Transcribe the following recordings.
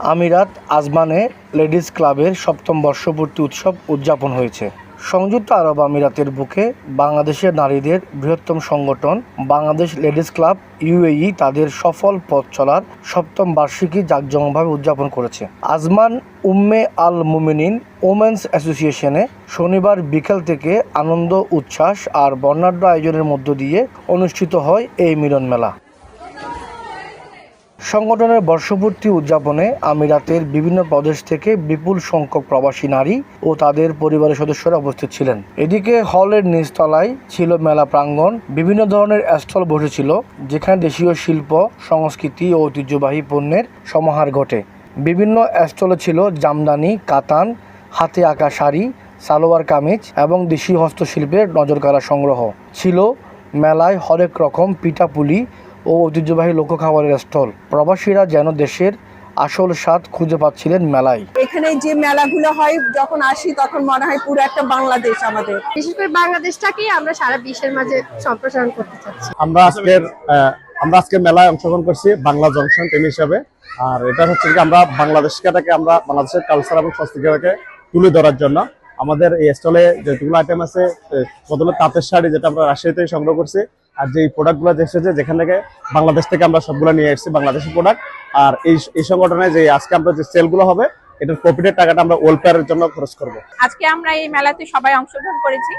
আমিরাত আজমানে লেডিস ক্লাবের সপ্তম বর্ষপূর্তি উৎসব উদযাপন হয়েছে। সংযুক্ত আরব আমিরাতের বুকে বাংলাদেশের নারীদের বৃহত্তম সংগঠন বাংলাদেশ লেডিস ক্লাব ইউএই তাদের সফল পথ চলার সপ্তম বার্ষিকী জাঁকজমকভাবে উদযাপন করেছে। আজমান উম্মে আল মুমিনিন ওমেন্স অ্যাসোসিয়েশনে শনিবার বিকেল থেকে আনন্দ, উচ্ছ্বাস আর বর্ণাঢ্য আয়োজনের মধ্য দিয়ে অনুষ্ঠিত হয় এই মিলন মেলা সংগঠনের বর্ষপূর্তি উদযাপনে আমিরাতের বিভিন্ন প্রদেশ থেকে বিপুল সংখ্যক প্রবাসী নারী ও তাদের পরিবারের সদস্যরা উপস্থিত ছিলেন। এদিকে হলের নিচতলায় ছিল মেলা প্রাঙ্গণ, বিভিন্ন ধরনের স্টল বসেছিল, যেখানে দেশীয় শিল্প, সংস্কৃতি ও ঐতিহ্যবাহী পণ্যের সমাহার ঘটে। বিভিন্ন স্টলে ছিল জামদানি, কাতান, হাতে আঁকা শাড়ি, সালোয়ার কামিজ এবং দেশীয় হস্তশিল্পের নজরকাড়া সংগ্রহ। ছিল মেলায় হরেক রকম পিঠাপুলি ও ঐতিহ্যবাহী লোক খাবারের স্টল। প্রবাসীরা যেন দেশের আসল স্বাদ খুঁজে পাচ্ছিলেন মেলায়। এখানে যে মেলাগুলো হয় যখন আসি তখন মনে হয় পুরো একটা বাংলাদেশ আমাদের। বিশেষ করে বাংলাদেশটাকেই আমরা সারা বিশ্বের মাঝে সম্প্রসারণ করতে চাচ্ছি। আমরা আজকের আহ, আমরা আজকে মেলায় অংশগ্রহণ করছি বাংলা জংশন টিম হিসাবে। আর এটা হচ্ছে কি আমরা বাংলাদেশটাকে আমরা বাংলাদেশের কালচার এবং সংস্কৃতিটাকে তুলে ধরার জন্য। আমাদের এই স্টলে যেগুলো আইটেম আছে প্রথমে তাঁতের শাড়ি যেটা আমরা রাজশাহী থেকে সংগ্রহ করছি। আর যে প্রোডাক্টগুলো এসেছে, যেখান থেকে বাংলাদেশ থেকে আমরা সবগুলো নিয়ে এসেছি বাংলাদেশের প্রোডাক্ট আর এই এই সংগঠনে যে আজকে আমরা যে সেলগুলো হবে, এটার প্রফিটের টাকাটা আমরা ওয়েলফেয়ারের জন্য খরচ করব। আজকে আমরা এই মেলাতে সবাই অংশগ্রহণ করেছি।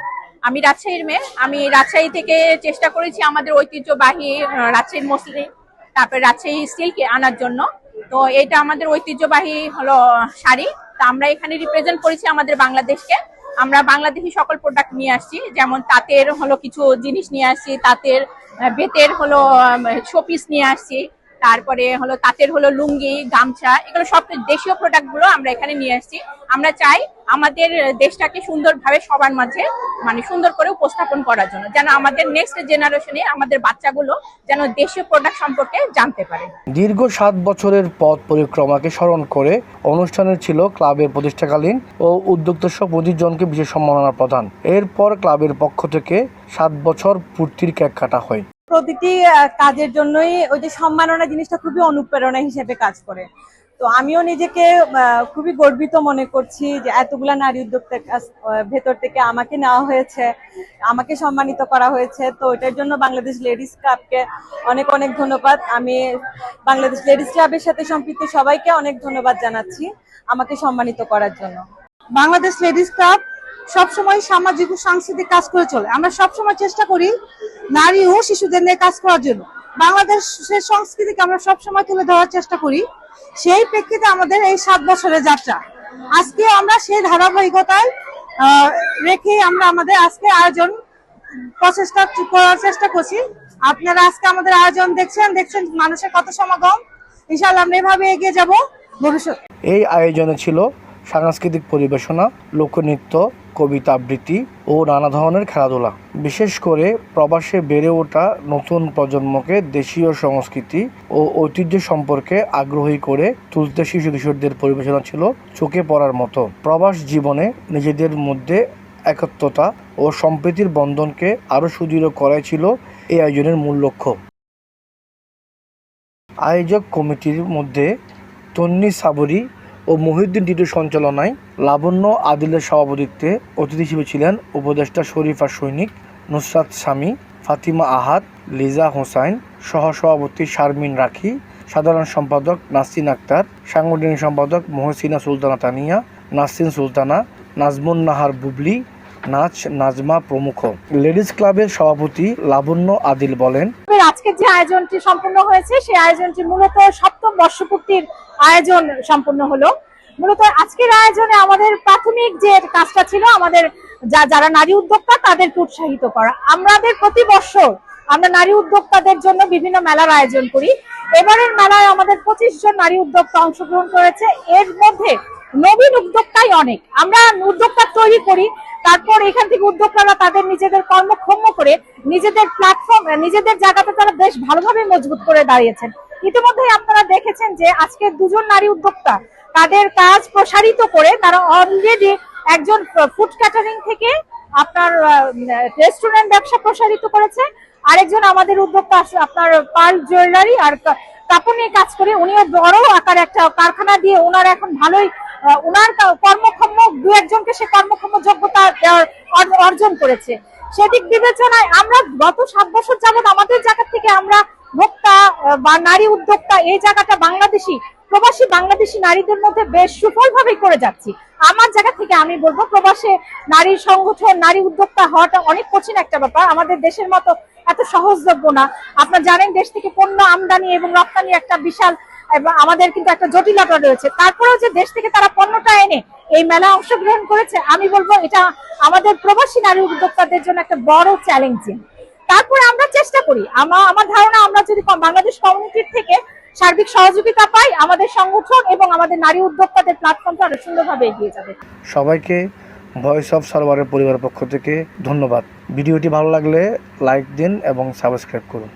আমি রাজশাহীর মেয়ে। আমি রাজশাহী থেকে চেষ্টা করেছি আমাদের ঐতিহ্যবাহী রাজশাহীর মসলিন তারপরে রাজশাহী স্টিলকে আনার জন্য। তো এটা আমাদের ঐতিহ্যবাহী হলো শাড়ি। তা আমরা এখানে রিপ্রেজেন্ট করেছি আমাদের বাংলাদেশকে। আমরা বাংলাদেশি সকল প্রোডাক্ট নিয়ে আসছি। যেমন তাঁতের হলো কিছু জিনিস নিয়ে আসছি, তাঁতের বেতের হলো শোপিস নিয়ে আসছি। তারপরে হলো তাঁতের হলো লুঙ্গি, গামছা, এগুলো সব দেশীয় প্রোডাক্টগুলো আমরা এখানে নিয়ে আসছি। আমরা চাই আমাদের দেশটাকে সুন্দরভাবে সবার মাঝে মানে সুন্দর করে উপস্থাপন করার জন্য যেন আমাদের নেক্সট জেনারেশনে আমাদের বাচ্চাগুলো যেন দেশীয় প্রোডাক্ট সম্পর্কে জানতে পারে। দীর্ঘ সাত বছরের পথ পরিক্রমাকে স্মরণ করে অনুষ্ঠানে ছিল ক্লাবের প্রতিষ্ঠাকালীন ও উদ্যোক্তা সহ পঁচিশ জনকে বিশেষ সম্মাননা প্রদান। এরপর ক্লাবের পক্ষ থেকে সাত বছর পূর্তির কেক কাটা হয়। প্রতিটি কাজের জন্যই ওই যে সম্মাননা জিনিসটা খুবই অনুপ্রেরণা হিসেবে কাজ করে। তো আমিও নিজেকে খুবই গর্বিত মনে করছি যে এতগুলা নারী উদ্যোক্তার ভেতর থেকে আমাকে নেওয়া হয়েছে, আমাকে সম্মানিত করা হয়েছে। তো এটার জন্য বাংলাদেশ লেডিস ক্লাবকে অনেক অনেক ধন্যবাদ। আমি বাংলাদেশ লেডিস ক্লাবের সাথে সম্পৃক্ত সবাইকে অনেক ধন্যবাদ জানাচ্ছি আমাকে সম্মানিত করার জন্য। বাংলাদেশ লেডিস ক্লাব সবসময় সামাজিক ও সাংস্কৃতিক কাজ করে চলে। আমরা সবসময় চেষ্টা করি নারী ও শিশুদের নিয়ে কাজ করার জন্য। বাংলাদেশের সংস্কৃতিকে আমরা সবসময় তুলে ধরার চেষ্টা করি। সেই প্রেক্ষিতে আমাদের এই সাত বছরের যাত্রা। আজকে আমরা সেই ধারাবাহিকতায় রেখে আমরা আমাদের আজকে আয়োজন প্রচেষ্টা করার চেষ্টা করছি। আপনারা আজকে আমাদের আয়োজন দেখছেন দেখছেন মানুষের কত সমাগম। ইনশাআল্লাহ আমরা এভাবে এগিয়ে যাব ভবিষ্যৎ। এই আয়োজনে ছিল সাংস্কৃতিক পরিবেশনা, লোকনৃত্য কবিতা আবৃত্তি ও নানা ধরনের খেলাধুলা। বিশেষ করে প্রবাসে বেড়ে ওঠা নতুন প্রজন্মকে দেশীয় সংস্কৃতি ও ঐতিহ্য সম্পর্কে আগ্রহী করে তুলতে শিশু কিশোরদের পরিবেশনা ছিল চোখে পড়ার মতো। প্রবাস জীবনে নিজেদের মধ্যে একত্রতা ও সম্প্রীতির বন্ধনকে আরও সুদৃঢ় করাই ছিল এই আয়োজনের মূল লক্ষ্য। আয়োজক কমিটির মধ্যে তন্নি সাবরি ও মহিউদ্দিন টিটুর সঞ্চালনায় লাবণ্য আদিলের সভাপতিত্বে অতিথি হিসেবে ছিলেন উপদেষ্টা শরীফা সৈনিক, নুসরাত স্বামী, ফাতিমা আহাদ, লিজা হোসাইন, সহসভাপতি শারমিন রাখি, সাধারণ সম্পাদক নাসিন আক্তার, সাংগঠনিক সম্পাদক মহসিনা সুলতানা তানিয়া নাসিন সুলতানা, নাজমুন নাহার বুবলি, নাচ নাজমা প্রমুখ। লেডিস ক্লাবের সভাপতি লাবণ্য আদিল বলেন তবে আজকের যে আয়োজনটি সম্পূর্ণ হয়েছে, সেই আয়োজনটি মূলত সপ্তম বর্ষপূর্তির আয়োজন সম্পূর্ণ হলো। মূলত আজকের আয়োজনে আমাদের প্রাথমিক যে কাজটা ছিল, আমাদের যা যারা নারী উদ্যোক্তা তাদেরকে উৎসাহিত করা। আমাদের প্রতি বছর আমরা নারী উদ্যোক্তাদের জন্য বিভিন্ন মেলার আয়োজন করি। এবারের মেলায় আমাদের পঁচিশ জন নারী উদ্যোক্তা অংশগ্রহণ করেছে। এর মধ্যে নবীন উদ্যোক্তাই অনেক। আমরা উদ্যোক্তা তৈরি করি, তারপর এখান থেকে উদ্যোক্তারা তাদের নিজেদের কর্মক্ষম করে নিজেদের প্ল্যাটফর্ম নিজেদের জায়গাতে তারা বেশ ভালোভাবে মজবুত করে দাঁড়িয়েছেন। ইতিমধ্যে আপনারা দেখেছেন যে আজকে দুজন নারী উদ্যোক্তা তাদের কাজ প্রসারিত করে তারা অলরেডি একজন ফুড ক্যাটারিং থেকে আপনার রেস্টুরেন্ট ব্যবসা প্রসারিত করেছে। আরেকজন আমাদের উদ্যোক্তা আপনার পার্ল জুয়েলারি আর কাপড় নিয়ে কাজ করে। উনিও বড় আকার একটা কারখানা দিয়ে ওনার এখন ভালোই ওনার কর্মক্ষম, দু একজনকে সে কর্মক্ষম যোগ্যতা অর্জন করেছে। সেদিক বিবেচনায় আমরা গত সাত বছর যাবত আমাদের জায়গা থেকে আমরা ভোক্তা বা নারী উদ্যোক্তা এই জায়গাটা বাংলাদেশি, প্রবাসী বাংলাদেশি নারীদের মধ্যে বেশ সুফল ভাবেই করে যাচ্ছি। আমার জায়গা থেকে আমি বলব, প্রবাসে নারী সংগঠন, নারী উদ্যোক্তা হওয়াটা অনেক কঠিন একটা ব্যাপার। আমাদের দেশের মতো এত সহজযোগ্য না। আপনারা জানেন, দেশ থেকে পণ্য আমদানি এবং রপ্তানি একটা বিশাল আমাদের কিন্তু একটা জটিলতা রয়েছে। তারপরেও যে দেশ থেকে তারা পণ্যটা এনে এই মেলা অংশগ্রহণ করেছে, আমি বলব এটা আমাদের প্রবাসী নারী উদ্যোক্তাদের জন্য একটা বড় চ্যালেঞ্জিং তারপরে আমরা চেষ্টা করি। আমার আমার ধারণা, আমরা যদি বাংলাদেশ কমিউনিটির থেকে সার্বিক সহযোগিতা পাই, আমাদের সংগঠন এবং আমাদের নারী উদ্যোক্তাদের প্ল্যাটফর্মটা আরও সুন্দরভাবে এগিয়ে যাবে। সবাইকে ভয়েস অফ সার্ভারের পরিবারের পক্ষ থেকে ধন্যবাদ। ভিডিওটি ভালো লাগলে লাইক দিন এবং সাবস্ক্রাইব করুন।